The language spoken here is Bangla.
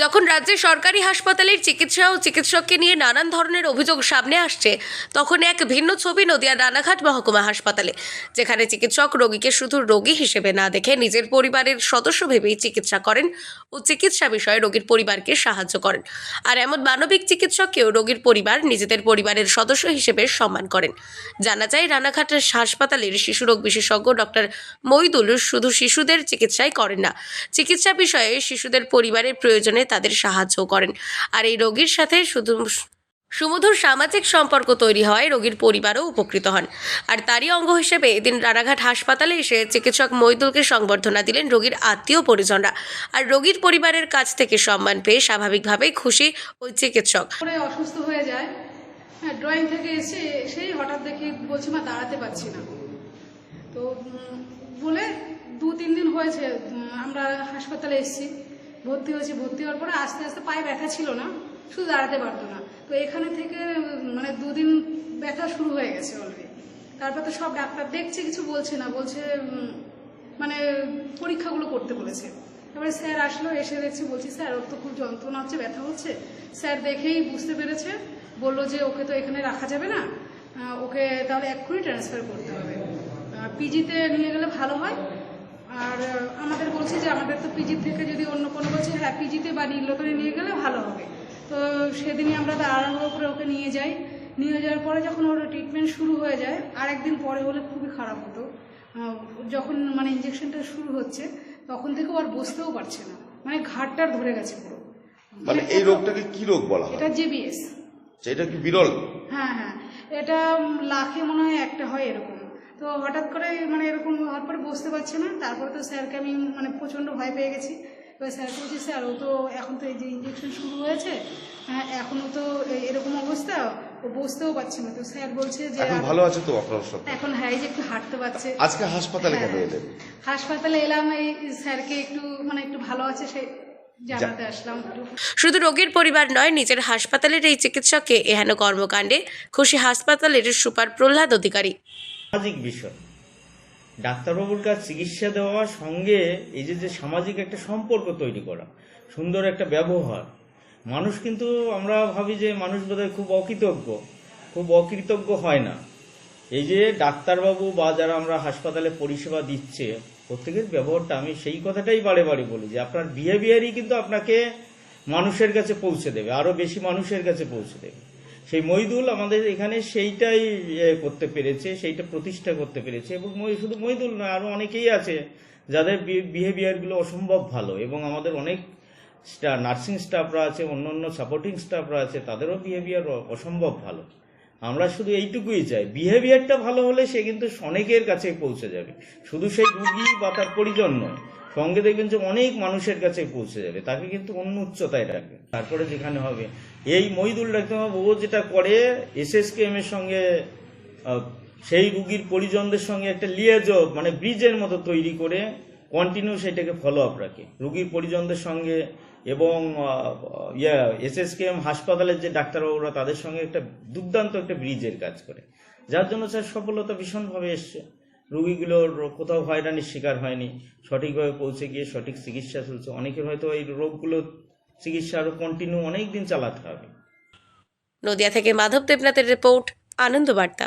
যখন রাজ্যে সরকারি হাসপাতালের চিকিৎসা ও চিকিৎসককে নিয়ে নানান ধরনের অভিযোগ সামনে আসছে, তখন এক ভিন্ন ছবি নদিয়া রানাঘাট মহকুমা হাসপাতালে, যেখানে চিকিৎসক রোগীকে শুধু রোগী হিসেবে না দেখে নিজের পরিবারের সদস্য ভেবেই চিকিৎসা করেন ও চিকিৎসা বিষয়ে রোগীর পরিবারকে সাহায্য করেন। আর এমন মানবিক চিকিৎসককেও রোগীর পরিবার নিজেদের পরিবারের সদস্য হিসেবে সম্মান করেন। জানা যায় রানাঘাটের হাসপাতালের শিশুরোগ বিশেষজ্ঞ ডক্টর মইদুল শুধু শিশুদের চিকিৎসাই করেন না, চিকিৎসা বিষয়ে শিশুদের পরিবারের প্রয়োজনে তাদের সাহায্য করেন। আর এই রোগীর সাথে শুধু সুমধুর সামাজিক সম্পর্ক তৈরি হয় রোগীর পরিবারও উপকৃত হন। আর তারই অঙ্গ হিসেবে এদিন রানাঘাট হাসপাতালে এসে চিকিৎসক মৈদুলকে সংবর্ধনা দিলেন রোগীর আত্মীয় পরিজনরা। আর রোগীর পরিবারের কাছ থেকে সম্মান পেয়ে স্বাভাবিকভাবেই খুশি ওই চিকিৎসক। অসুস্থ হয়ে যায়। হ্যাঁ ড্রয়িং থেকে এসে এসেই হঠাৎ দেখি, বলছি, মা, দাঁড়াতে পারছি না। তো বলে দু তিন দিন হয়েছে আমরা হাসপাতালে এসেছি। ভর্তি হয়েছি, ভর্তি হওয়ার পরে আস্তে আস্তে পায়ে ব্যথা ছিল না, শুধু দাঁড়াতে পারতো না। তো এখানে থেকে মানে দুদিন ব্যথা শুরু হয়ে গেছে অলরেডি তারপর তো সব ডাক্তার দেখছে, কিছু বলছে না, বলছে মানে পরীক্ষাগুলো করতে বলেছে। এবারে স্যার আসলো, এসে দেখছি, বলছি, স্যার, ওর তো খুব যন্ত্রণা হচ্ছে, ব্যথা হচ্ছে। স্যার দেখেই বুঝতে পেরেছে, বলল যে ওকে তো এখানে রাখা যাবে না ওকে তাহলে এক্ষুনি ট্রান্সফার করতে হবে। পিজিতে নিয়ে গেলে ভালো হয় আর আমাদের বলছে যে আমাদের তো পিজি থেকে যদি অন্য কোনো বলছে হ্যাঁ পিজিতে বা নীলতরে নিয়ে গেলে ভালো হবে। তো সেদিনই আমরা তাড়াহুড়ো করে ওকে নিয়ে যাই। নিয়ে যাওয়ার পরে যখন ওর ট্রিটমেন্ট শুরু হয়ে যায় আর একদিন পরে হলে খুবই খারাপ হতো। যখন মানে ইঞ্জেকশনটা শুরু হচ্ছে তখন থেকে আর বসতেও পারছে না। মানে ঘাটটার ধরে গেছে পুরো। মানে এই রোগটাকে কি রোগ বলা হয়? এটা জেবিএস আচ্ছা, এটা কি বিরল? হ্যাঁ হ্যাঁ। এটা লাখে মনে হয় একটা হয় এরকম। তো হঠাৎ করে মানে এরকম হওয়ার পরে বসতে পারছে না। তারপরে তো স্যারকে আমি মানে প্রচণ্ড ভয় পেয়ে গেছি। এবার স্যারকে বলছি স্যার ও তো এখন তো এই যে ইঞ্জেকশন শুরু হয়েছে হ্যাঁ এখনও তো এরকম অবস্থা ও বসতেও পারছে না। তো স্যার বলছে যে এখন ভালো আছে তো আপনার সাথে এখন হ্যাঁ এই যে একটু হাঁটতে পারছে। আজকে হাসপাতালে কেন হ্যাঁ। এলেন? হাসপাতালে এলাম এই স্যারকে একটু মানে একটু ভালো আছে সে জানাতে আসলাম শুধু রোগীর পরিবার নয় নিজের হাসপাতালের এই চিকিৎসককে এহেন কর্মকাণ্ডে খুশি হাসপাতালের সুপার প্রহ্লাদ অধিকারী। সামাজিক বিষয়। ডাক্তারবাবুর কাছে চিকিৎসা দেওয়ার সঙ্গে এই যে যে সামাজিক একটা সম্পর্ক তৈরি করা, সুন্দর একটা ব্যবহার, মানুষ কিন্তু আমরা ভাবি যে মানুষ বোধহয় খুব অকৃতজ্ঞ খুব অকৃতজ্ঞ হয় না। এই যে ডাক্তারবাবু বা যারা আমরা হাসপাতালে পরিষেবা দিচ্ছে, প্রত্যেকের ব্যবহারটা আমি সেই কথাটাই বারে বারে বলি যে, আপনার বিহেভিয়ারই কিন্তু আপনাকে মানুষের কাছে পৌঁছে দেবে, আরও বেশি মানুষের কাছে পৌঁছে দেবে। সেই মইদুল আমাদের এখানে সেইটাই করতে পেরেছে, সেইটা প্রতিষ্ঠা করতে পেরেছে। এবং শুধু মইদুল নয় আরও অনেকেই আছে যাদের বিহেভিয়ারগুলো অসম্ভব ভালো। এবং আমাদের অনেক নার্সিং স্টাফরা আছে অন্য অন্য সাপোর্টিং স্টাফরা আছে, তাদেরও বিহেভিয়ার অসম্ভব ভালো। আমরা শুধু এইটুকুই চাই। বিহেভিয়ারটা ভালো হলে সে কিন্তু অনেকের কাছে পৌঁছে যাবে। শুধু সেই রুগী বা তার পরিজন নয়। সঙ্গে দেখবেন যে অনেক মানুষের কাছে পৌঁছে যাবে। তাকে কিন্তু অন্য উচ্চতায় রাখবে তারপরে যেখানে হবে, এই মহিদুল ডাক্তারবাবু ও যেটা করে, এসএসকেএম এর সঙ্গে সেই রুগীর পরিজনদের সঙ্গে একটা লিয়াজব মানে ব্রিজের মতো তৈরি করে কন্টিনিউ সেটাকে ফলো আপ রাখে। রুগীর পরিজনদের সঙ্গে এবং ইয়া, এসএসকেএম হাসপাতালের যে ডাক্তারবাবুরা, তাদের সঙ্গে একটা দুর্দান্ত একটা ব্রিজের কাজ করে। যার জন্য স্যার সফলতা ভীষণভাবে এসছে। রুগীগুলোর কোথাও হয়রানির শিকার হয়নি, সঠিকভাবে পৌঁছে গিয়ে সঠিক চিকিৎসা চলছে। অনেকের হয়তো এই রোগগুলো চিকিৎসা আরও কন্টিনিউ অনেক দিন চালাতে হবে। নদিয়া থেকে মাধব দেবনাথের রিপোর্ট, আনন্দ বার্তা।